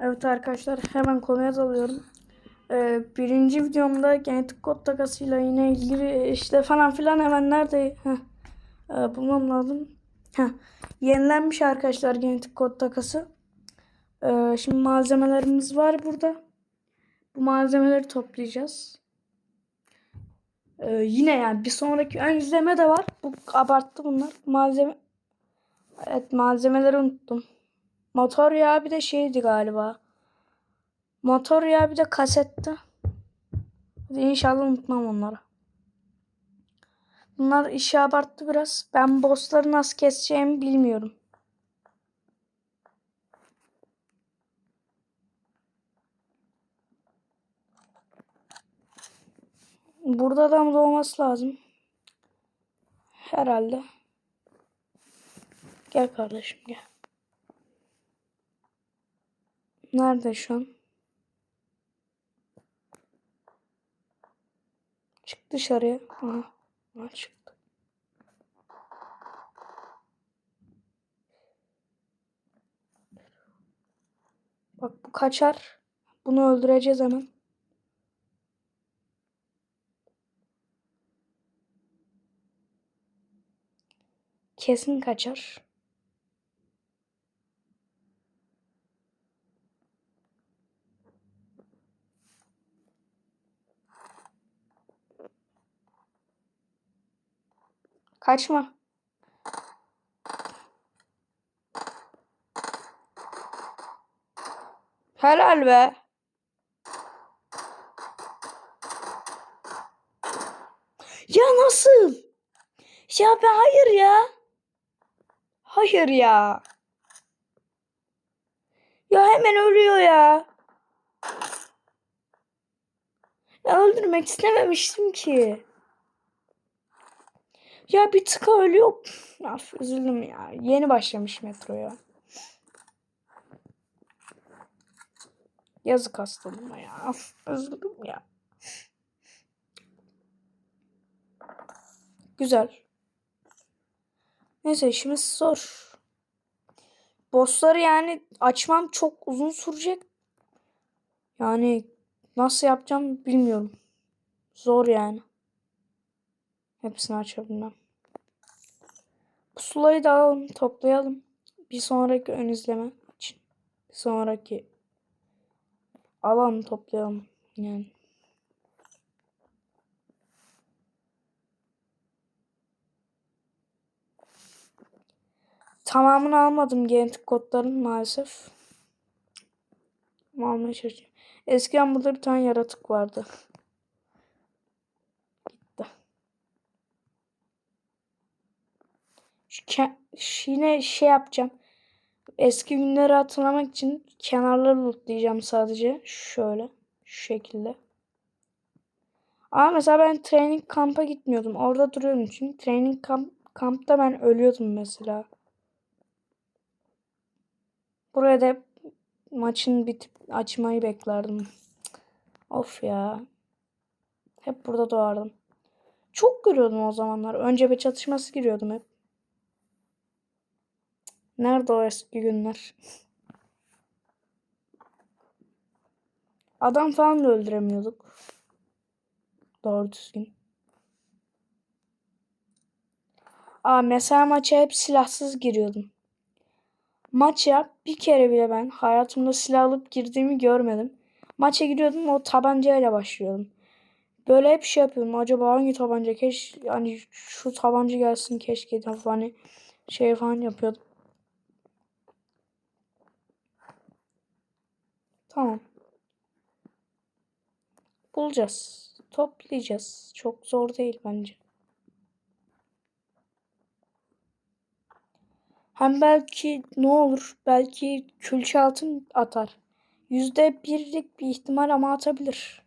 Evet arkadaşlar hemen konuya dalıyorum. Ee, birinci videomda genetik kod takasıyla yine ilgili işte falan filan hemen nerede ee, bulmam lazım. Heh, yenilenmiş arkadaşlar genetik kod takası. Ee, şimdi malzemelerimiz var burada. Bu malzemeleri toplayacağız. Ee, yine yani bir sonraki ön izleme de var. Bu abarttı bunlar. Malzeme Evet malzemeleri unuttum. Motor yağı bir de şeydi galiba. Motor yağı bir de kasetti. Hadi İnşallah unutmam onları. Bunlar işi abarttı biraz. Ben bossları nasıl keseceğimi bilmiyorum. Burada adam doğması lazım. Herhalde. Gel kardeşim gel. Nerede şu an? Çık dışarıya. Aha. Aha çıktı. Bak bu kaçar. Bunu öldüreceğiz hemen. Kesin kaçar. Kaçma. Helal be. Ya nasıl? Ya ben hayır ya. Hayır ya. Ya hemen ölüyor ya. Ya öldürmek istememiştim ki. Ya bir tıka ölüyor. Af, üzüldüm ya. Yeni başlamış metroya. Yazık hastalığıma ya. Af, üzüldüm ya. Güzel. Neyse işimiz zor. Bossları yani açmam çok uzun sürecek. Yani nasıl yapacağım bilmiyorum. Zor yani. Hepsini açabilmem. Pusulayı da alalım, toplayalım. Bir sonraki ön izleme için. Bir sonraki alalım, toplayalım. Yani. Tamamını almadım genetik kodların maalesef. Almaya çalışacağım. Eskiden burada bir tane yaratık vardı. Gitti. Şu ke- şu yine şey yapacağım. Eski günleri hatırlamak için kenarları lootlayacağım sadece. Şöyle. Şu şekilde. Ama mesela ben training kampa gitmiyordum. Orada duruyordum çünkü training kamp, kampta ben ölüyordum mesela. Buraya da maçın bitip açmayı beklerdim. Of ya. Hep burada doğardım. Çok görüyordum o zamanlar. Önce bir çatışması giriyordum hep. Nerede o eski günler? Adam falan da öldüremiyorduk. Doğru düzgün. Aa mesela maça hep silahsız giriyordum. Maça bir kere bile ben hayatımda silah alıp girdiğimi görmedim. Maça giriyordum o tabancayla başlıyordum. Böyle hep şey yapıyordum. Acaba hangi tabanca keş yani şu tabanca gelsin keşke hani şey falan yapıyordum. Tamam. Bulacağız. Toplayacağız. Çok zor değil bence. Hem belki ne olur? Belki külçe altın atar. Yüzde birlik bir ihtimal ama atabilir.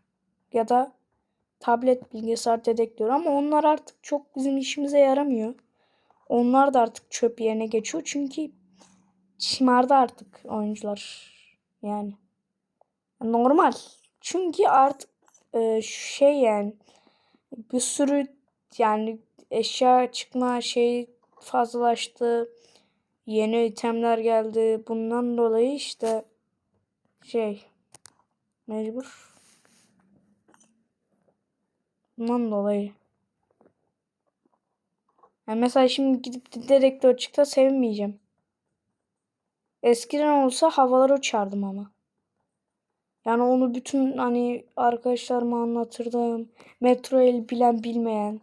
Ya da tablet bilgisayar dedektörü ama onlar artık çok bizim işimize yaramıyor. Onlar da artık çöp yerine geçiyor çünkü şımardı artık oyuncular. Yani normal. Çünkü artık e, şey yani bir sürü yani eşya çıkma şey fazlalaştı. Yeni itemler geldi. Bundan dolayı işte şey mecbur. Bundan dolayı. Yani mesela şimdi gidip de direktör çıksa sevinmeyeceğim. Eskiden olsa havalara uçardım ama. Yani onu bütün hani arkadaşlarıma anlatırdım. Metro el bilen bilmeyen.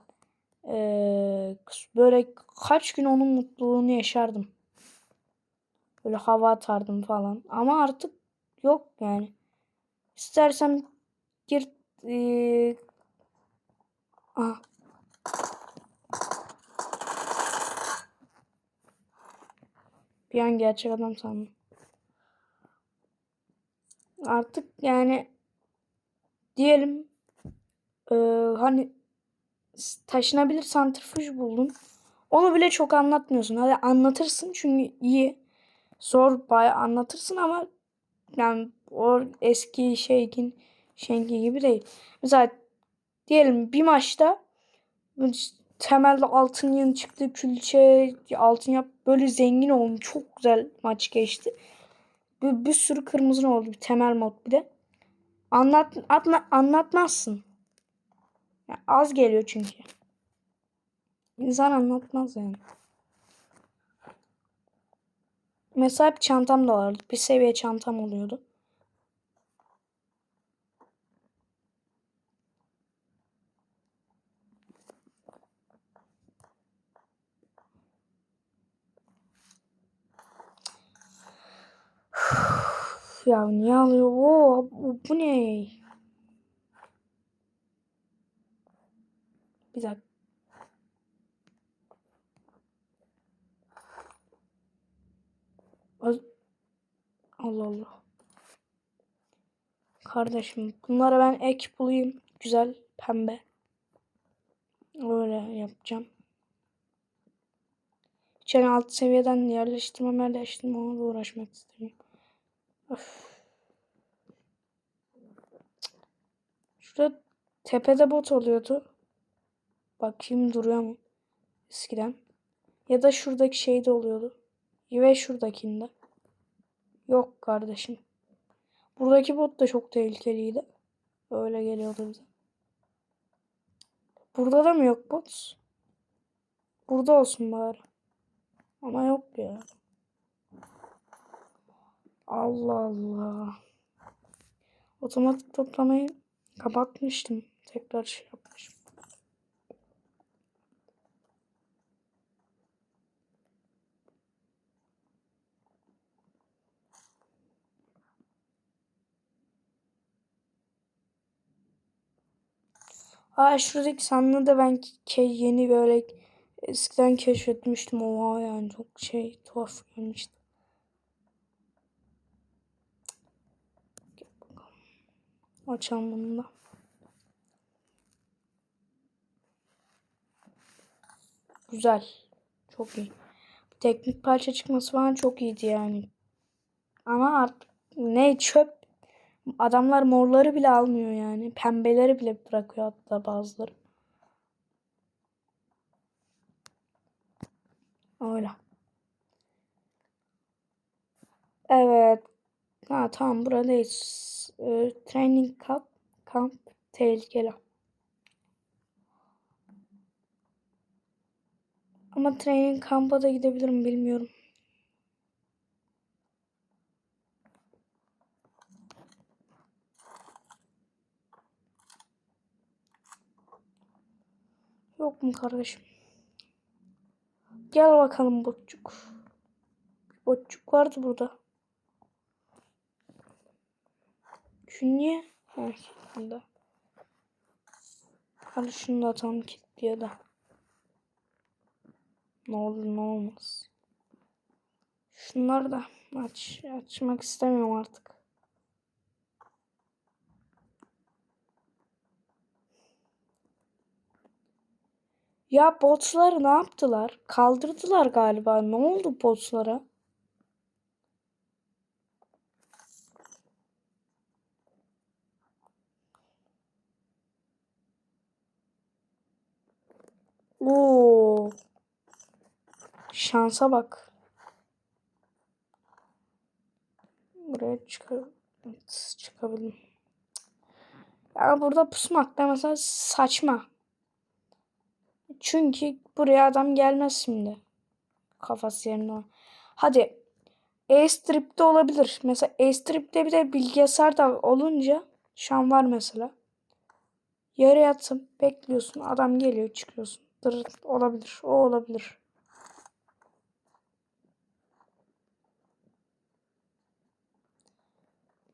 Ee, böyle kaç gün onun mutluluğunu yaşardım. Böyle hava atardım falan. Ama artık yok yani. İstersem gir ee, ah. Bir an gerçek adam sandım. Artık yani diyelim ee, hani taşınabilir santrifüj buldun. Onu bile çok anlatmıyorsun. Hadi anlatırsın çünkü iyi. Zor bayağı anlatırsın ama yani o eski şeykin şenki gibi değil. Mesela diyelim bir maçta temelde altın yığın çıktı külçe altın yap böyle zengin oldu çok güzel maç geçti bir, bir sürü kırmızı oldu? Bir temel mod bir de. Anlat atma, anlatmazsın. Yani az geliyor çünkü. İnsan anlatmaz yani. Mesela bir çantam da vardı. Bir seviye çantam oluyordu ya niye alıyor? Oo, bu, ne? Bir dakika. Az... Allah Allah. Kardeşim bunlara ben ek bulayım. Güzel pembe. Öyle yapacağım. İçeri alt seviyeden yerleştirmem ona da uğraşmak istemiyorum. Şurada tepede bot oluyordu. Bakayım duruyor mu? Eskiden. Ya da şuradaki şeyde oluyordu. Ve şuradakinde. Yok kardeşim. Buradaki bot da çok tehlikeliydi. Öyle geliyordu bize. Burada da mı yok bot? Burada olsun bari. Ama yok ya. Allah Allah. Otomatik toplamayı kapatmıştım. Tekrar şey yapmışım. Aa şuradaki sandığı da ben yeni böyle eskiden keşfetmiştim. Oha yani çok şey tuhaf gelmişti. Açalım bunu da. Güzel. Çok iyi. Teknik parça çıkması falan çok iyiydi yani. Ama artık ne çöp. Adamlar morları bile almıyor yani. Pembeleri bile bırakıyor hatta bazıları. Öyle. Evet. Ha tamam buradayız e, training camp, kamp tehlikeli. Ama training kampa da gidebilirim bilmiyorum. Yok mu kardeşim? Gel bakalım botçuk. Botçuk vardı burada. Şu niye? Ha, şurada. Hadi şunu da atalım kilitliye de. Ne olur ne olmaz. Şunları da aç, açmak istemiyorum artık. Ya botları ne yaptılar? Kaldırdılar galiba. Ne oldu botlara? Oo. Şansa bak. Buraya çıkar. Evet, çıkabildim. Ya burada pusmak da mesela saçma. Çünkü buraya adam gelmez şimdi. Kafası yerine. Hadi. Airstrip'te olabilir. Mesela Airstrip'te bir de bilgisayar da olunca şu an var mesela. Yere yatsın. Bekliyorsun. Adam geliyor. Çıkıyorsun. Olabilir. O olabilir.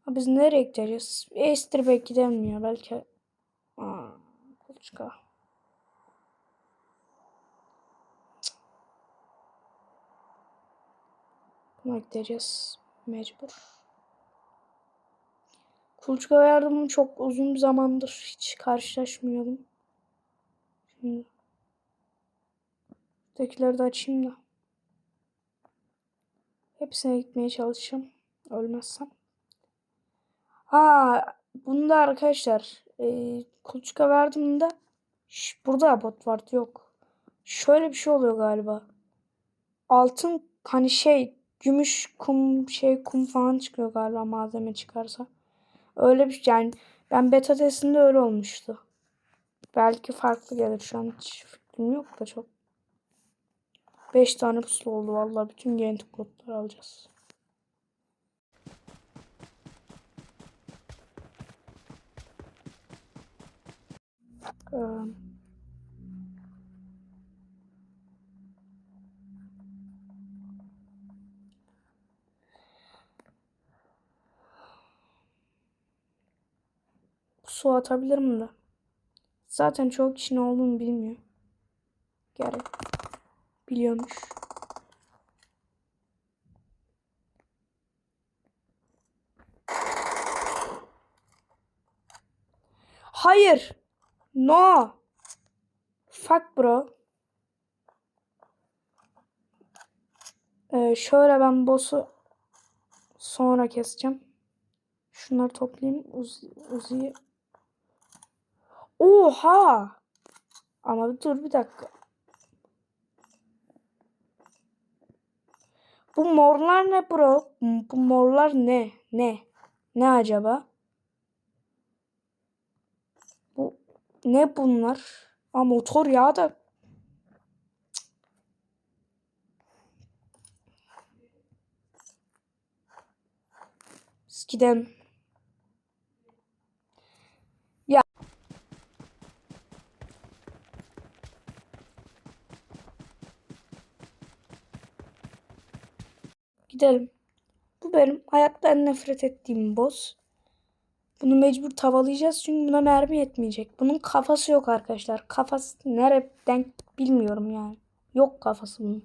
Ha, Biz nereye gideceğiz? Airstrip'e gidemiyor belki. Aa, kuluçka. Buna gideceğiz. Mecbur. Kuluçka ve yardımım çok uzun bir zamandır hiç karşılaşmıyordum. Şimdi. Buradakileri de açayım da. Hepsine gitmeye çalışacağım. Ölmezsem. Ha, bunda arkadaşlar e, kuluçka verdiğimde Şş, burada bot vardı yok. Şöyle bir şey oluyor galiba. Altın hani şey gümüş kum şey kum falan çıkıyor galiba malzeme çıkarsa. Öyle bir şey yani ben beta testinde öyle olmuştu. Belki farklı gelir şu an hiç fikrim yok da çok. 5 tane pusula oldu vallahi bütün genetik kodları alacağız. Ee, su atabilirim de. Zaten çok kişinin olduğunu bilmiyor. Gerek. Biliyormuş. Hayır. No. Fuck bro. Ee, şöyle ben boss'u sonra keseceğim. Şunları toplayayım. Uzi, Uzi'yi. Oha. Ama dur bir dakika. Bu morlar ne bro? Bu morlar ne? Ne? Ne acaba? Bu ne bunlar? Aa motor yağı da Biz gidelim. Ya. Gidelim. Bu benim hayatta en nefret ettiğim boss. Bunu mecbur tavalayacağız çünkü buna mermi yetmeyecek. Bunun kafası yok arkadaşlar. Kafası nereden bilmiyorum yani. Yok kafası bunun.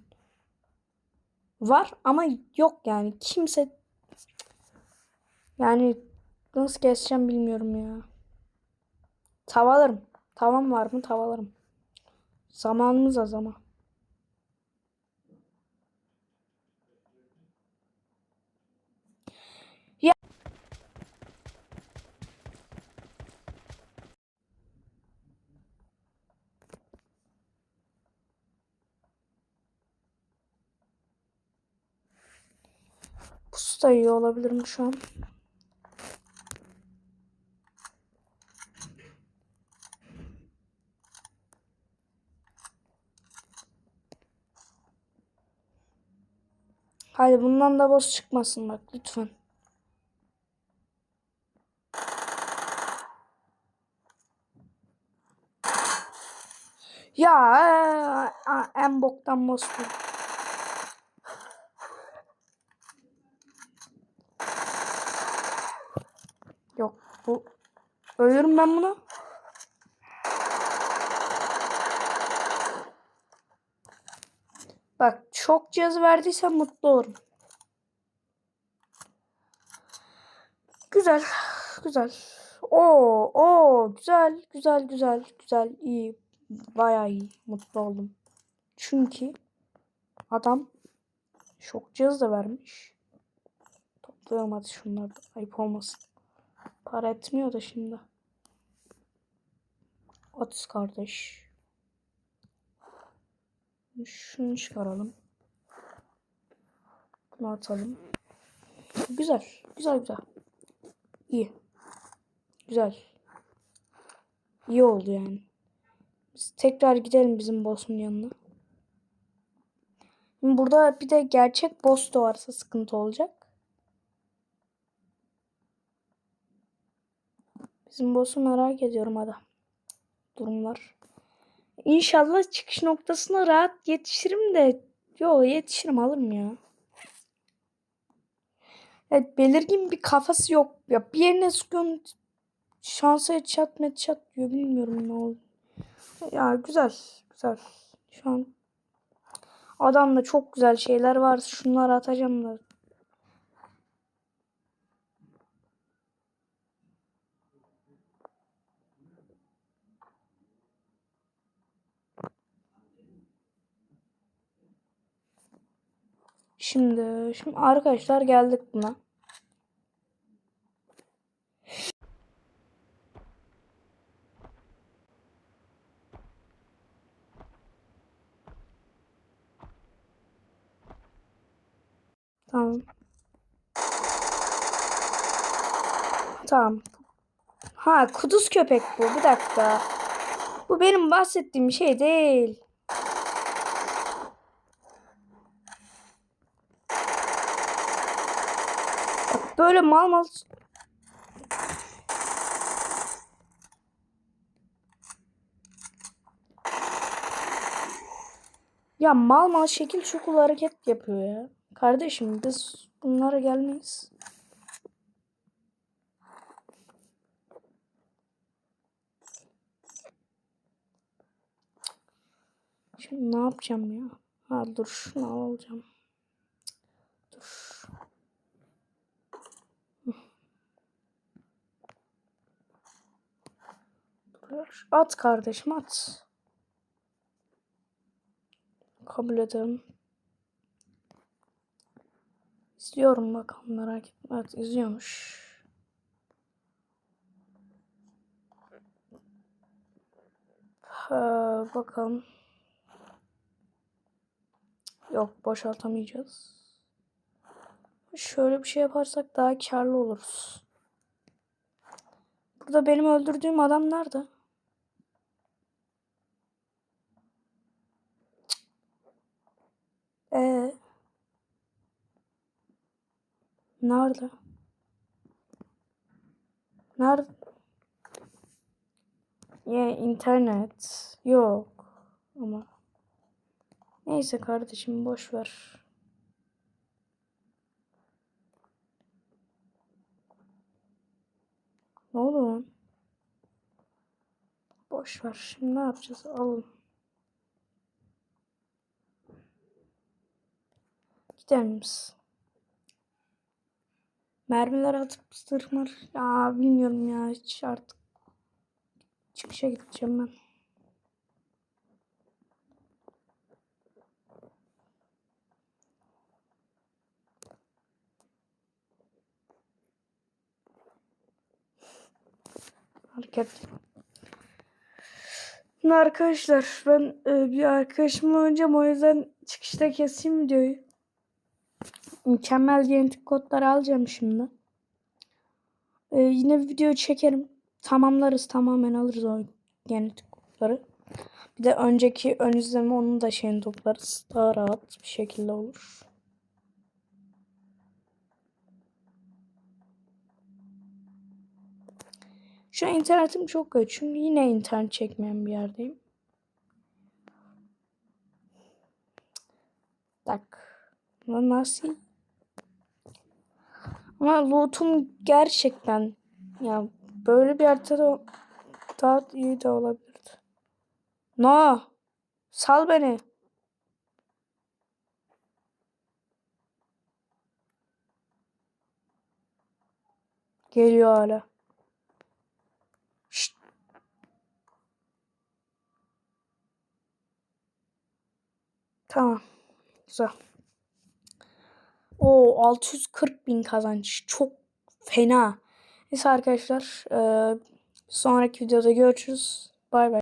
Var ama yok yani. Kimse yani nasıl keseceğim bilmiyorum ya. Tavalarım. Tavam var mı? Tavalarım. Zamanımız az ama. Ya Pusu da iyi olabilir mi şu an? Haydi bundan da boss çıkmasın bak lütfen. Ya e, en boktan boss bu. Yok bu. Ölürüm ben bunu. Bak çok cihaz verdiysen mutlu olurum. Güzel. Güzel. Oo, oo, güzel, güzel, güzel, güzel, iyi. Bayağı iyi. Mutlu oldum. Çünkü adam şok cihaz da vermiş. Toplayalım hadi şunları. Ayıp olmasın. Para etmiyor da şimdi. At kardeş. Şunu çıkaralım. Bunu atalım. Güzel. Güzel güzel. İyi. Güzel. İyi oldu yani. Biz tekrar gidelim bizim boss'un yanına. Burada bir de gerçek boss da varsa sıkıntı olacak. Bizim merak ediyorum adam. Durumlar. İnşallah çıkış noktasına rahat yetişirim de. Yo yetişirim alırım ya. Evet belirgin bir kafası yok. Ya bir yerine sıkıyorum. Şansa met çat diyor. Bilmiyorum ne oldu. Ya güzel. Güzel. Şu an adamda çok güzel şeyler var. Şunları atacağım da. Şimdi, şimdi arkadaşlar geldik buna. Tamam. Tamam. Ha kuduz köpek bu. Bir dakika. Bu benim bahsettiğim şey değil. Bak böyle mal mal Ya mal mal şekil şukul hareket yapıyor ya. Kardeşim biz bunlara gelmeyiz. Şimdi ne yapacağım ya? Ha dur şunu alacağım. Dur. At kardeşim at. Kabul ederim. İzliyorum bakalım merak etme. Evet izliyormuş. Ha, bakalım. Yok boşaltamayacağız. Şöyle bir şey yaparsak daha karlı oluruz. Burada benim öldürdüğüm adam nerede? Ee, nerede? Nerede? Ya internet yok ama neyse kardeşim boş ver. Ne oldu? Boş ver. Şimdi ne yapacağız? Alın. Misin? Mermiler atıp sırmır. Ya bilmiyorum ya hiç artık. Çıkışa gideceğim ben. Hareket. Şimdi arkadaşlar ben e, bir arkadaşımla oynayacağım o yüzden çıkışta keseyim videoyu. Mükemmel genetik kodları alacağım şimdi. E, yine video çekerim. Tamamlarız tamamen alırız o genetik kodları. Bir de önceki ön izleme onun da şeyini toplarız. Daha rahat bir şekilde olur. Şu an internetim çok kötü. Çünkü yine internet çekmeyen bir yerdeyim. Tak. Nasıl? Ama loot'um gerçekten ya böyle bir haritada daha iyi de olabilirdi. No. Sal beni. Geliyor hala. Şşt. Tamam. Güzel. O 640 bin kazanç. Çok fena. Neyse arkadaşlar. eee, sonraki videoda görüşürüz. Bay bay.